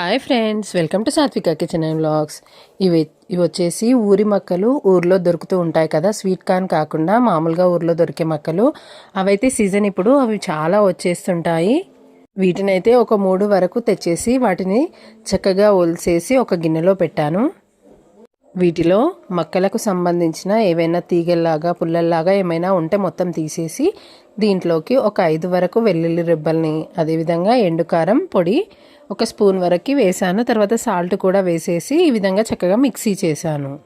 Hi friends welcome to Satvika kitchen and vlogs ఇవి ఇవి వచ్చేసి ఊరి మొక్కలు ఊర్లో దొరుకుతూ ఉంటాయి కదా. స్వీట్ కార్న్ కాకుండా మామూలుగా ఊర్లో దొరికే మొక్కలు. అవైతే సీజన్ ఇప్పుడు అవి చాలా వచ్చేస్తుంటాయి. వీటినైతే ఒక మూడు వరకు తెచ్చేసి వాటిని చక్కగా ఒలిసేసి ఒక గిన్నెలో పెట్టాను. వీటిలో మొక్కలకు సంబంధించిన ఏవైనా తీగల్లాగా పుల్లల్లాగా ఏమైనా ఉంటే మొత్తం తీసేసి దీంట్లోకి ఒక ఐదు వరకు వెల్లుల్లి రెబ్బల్ని అదేవిధంగా ఎండుకారం పొడి ఒక స్పూన్ వరకు వేసాను. తర్వాత సాల్ట్ కూడా వేసేసి ఈ విధంగా చక్కగా మిక్సీ చేశాను.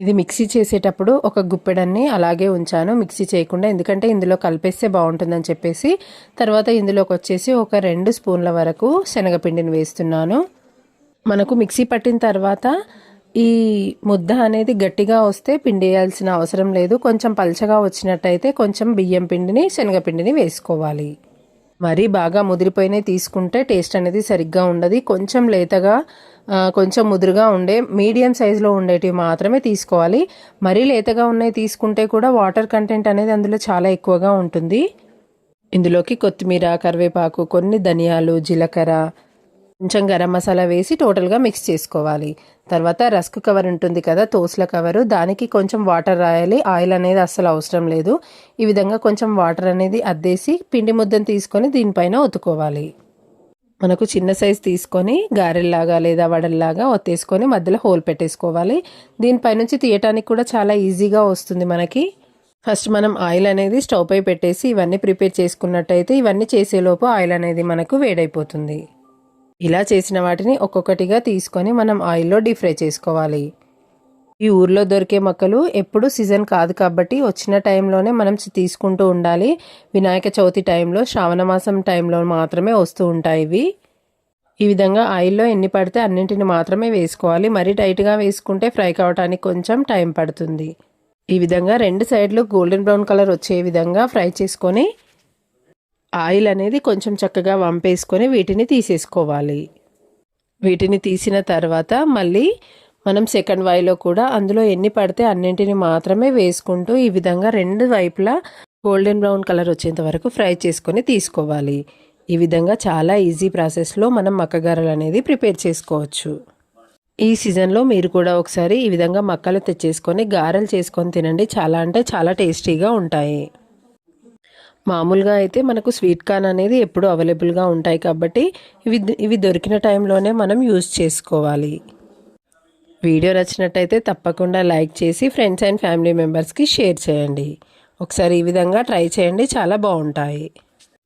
ఇది మిక్సీ చేసేటప్పుడు ఒక గుప్పెడన్ని అలాగే ఉంచాను. మిక్సీ చేయకుండా ఎందుకంటే ఇందులో కలిపేస్తే బాగుంటుందని చెప్పేసి తర్వాత ఇందులోకి వచ్చేసి ఒక రెండు స్పూన్ల వరకు శనగపిండిని వేస్తున్నాను. మనకు మిక్సీ పట్టిన తర్వాత ఈ ముద్ద అనేది గట్టిగా వస్తే పిండి వేయాల్సిన అవసరం లేదు. కొంచెం పలచగా వచ్చినట్టయితే కొంచెం బియ్యం పిండిని శనగపిండిని వేసుకోవాలి. మరీ బాగా ముదిరిపోయినవి తీసుకుంటే టేస్ట్ అనేది సరిగ్గా ఉండదు. కొంచెం లేతగా కొంచెం ముదురుగా ఉండే మీడియం సైజులో ఉండేటివి మాత్రమే తీసుకోవాలి. మరీ లేతగా ఉన్నవి తీసుకుంటే కూడా వాటర్ కంటెంట్ అనేది అందులో చాలా ఎక్కువగా ఉంటుంది. ఇందులోకి కొత్తిమీర కరివేపాకు కొన్ని ధనియాలు జీలకర్ర కొంచెం గరం మసాలా వేసి టోటల్గా మిక్స్ చేసుకోవాలి. తర్వాత రస్క్ కవర్ ఉంటుంది కదా తోసుల కవరు. దానికి కొంచెం వాటర్ రాయాలి. ఆయిల్ అనేది అస్సలు అవసరం లేదు. ఈ విధంగా కొంచెం వాటర్ అనేది అద్దేసి పిండి ముద్దను తీసుకొని దీనిపైన ఒత్తుకోవాలి. మనకు చిన్న సైజ్ తీసుకొని గారెల్లాగా లేదా వడల్లాగా ఒత్తేసుకొని మధ్యలో హోల్ పెట్టేసుకోవాలి. దీనిపైనుంచి తీయటానికి కూడా చాలా ఈజీగా వస్తుంది మనకి. ఫస్ట్ మనం ఆయిల్ అనేది స్టవ్ పై పెట్టేసి ఇవన్నీ ప్రిపేర్ చేసుకున్నట్టయితే ఇవన్నీ చేసేలోపు ఆయిల్ అనేది మనకు వేడైపోతుంది. ఇలా చేసిన వాటిని ఒక్కొక్కటిగా తీసుకొని మనం ఆయిల్లో డీప్ ఫ్రై చేసుకోవాలి. ఈ ఊర్లో దొరికే మొక్కలు ఎప్పుడు సీజన్ కాదు కాబట్టి వచ్చిన టైంలోనే మనం తీసుకుంటూ ఉండాలి. వినాయక చవితి టైంలో శ్రావణ మాసం టైంలో మాత్రమే వస్తూ ఉంటాయి ఇవి. ఈ విధంగా ఆయిల్లో ఎన్ని పడితే అన్నింటిని మాత్రమే వేసుకోవాలి. మరీ టైట్గా వేసుకుంటే ఫ్రై కావడానికి కొంచెం టైం పడుతుంది. ఈ విధంగా రెండు సైడ్లు గోల్డెన్ బ్రౌన్ కలర్ వచ్చే విధంగా ఫ్రై చేసుకొని ఆయిల్ అనేది కొంచెం చక్కగా వంపేసుకొని వీటిని తీసేసుకోవాలి. వీటిని తీసిన తర్వాత మళ్ళీ మనం సెకండ్ వైలో కూడా అందులో ఎన్ని పడితే అన్నింటిని మాత్రమే వేసుకుంటూ ఈ విధంగా రెండు వైపులా గోల్డెన్ బ్రౌన్ కలర్ వచ్చేంత వరకు ఫ్రై చేసుకొని తీసుకోవాలి. ఈ విధంగా చాలా ఈజీ ప్రాసెస్లో మనం మక్కగారలు అనేది ప్రిపేర్ చేసుకోవచ్చు. ఈ సీజన్లో మీరు కూడా ఒకసారి ఈ విధంగా మక్కలు తెచ్చేసుకొని గారెలు చేసుకొని తినండి. చాలా అంటే చాలా టేస్టీగా ఉంటాయి. మామూలుగా అయితే మనకు స్వీట్ కార్న్ అనేది ఎప్పుడు అవైలబుల్గా ఉంటాయి కాబట్టి ఇవి ఇవి దొరికిన టైంలోనే మనం యూజ్ చేసుకోవాలి. వీడియో నచ్చినట్టయితే తప్పకుండా లైక్ చేసి ఫ్రెండ్స్ అండ్ ఫ్యామిలీ మెంబర్స్కి షేర్ చేయండి. ఒకసారి ఈ విధంగా ట్రై చేయండి చాలా బాగుంటాయి.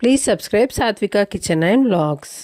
Please subscribe Satvika kitchen and vlogs.